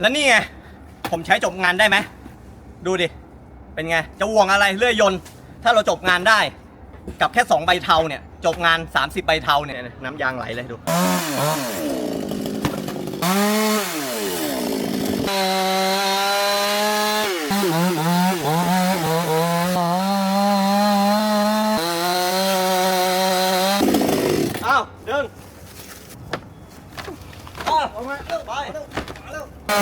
แล้วนี่ไง ผมใช้จบงานได้ไหม ดูดิ เป็นไง จะห่วงอะไรเลื่อยยนต์ ถ้าเราจบงานได้ กับแค่ 2 ใบเทาเนี่ย จบงาน 30 ใบเทาเนี่ย น้ำยางไหลเลยดู อ้าว ดึงอ้าวออกมาเร็วไปเร็วมาเร็ว น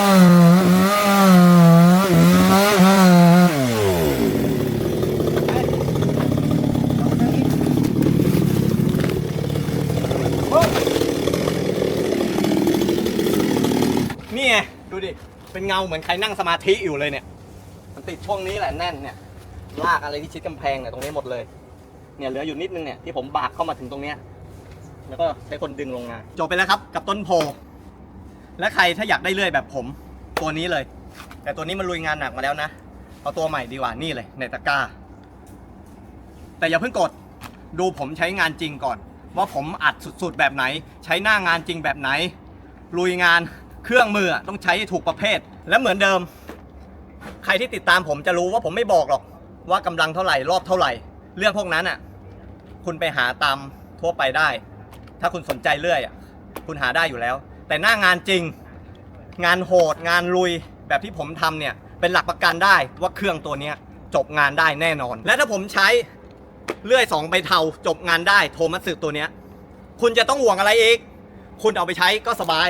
ี่ไงดูดิ เป็นเงาเหมือนใครนั่งสมาธิอยู่เลยเนี่ย มันติดช่วงนี้แหละแน่นเนี่ย ลากอะไรที่ชิดกำแพงเนี่ยตรงนี้หมดเลย เนี่ยเหลืออยู่นิดนึงเนี่ยที่ผมบากเข้ามาถึงตรงเนี้ย แล้วก็ใช้คนดึงลงมาจบไปแล้วครับ กับต้นโพ และใครถ้าอยากได้เลื่อยแบบผม ตัวนี้เลย แต่ตัวนี้มันลุยงานหนักมาแล้วนะ เอาตัวใหม่ดีกว่านี่เลยในตะกร้า แต่อย่าเพิ่งกด ดูผมใช้งานจริงก่อน ว่าผมอัดสุดๆแบบไหน ใช้หน้างานจริงแบบไหน ลุยงานเครื่องมือต้องใช้ถูกประเภท และเหมือนเดิม ใครที่ติดตามผมจะรู้ว่าผมไม่บอกหรอก ว่ากำลังเท่าไหร่รอบเท่าไหร่ เรื่องพวกนั้นอะ คุณไปหาตามทั่วไปได้ ถ้าคุณสนใจเรื่อยอะ คุณหาได้อยู่แล้ว แต่หน้างานจริง งานโหด งานลุยแบบที่ผมทำเนี่ย เป็นหลักประกันได้ว่าเครื่องตัวเนี้ยจบงานได้แน่นอน และถ้าผมใช้เลื่อยสองใบเทาจบงานได้โทมัตสึตัวเนี้ย คุณจะต้องห่วงอะไรอีก คุณเอาไปใช้ก็สบาย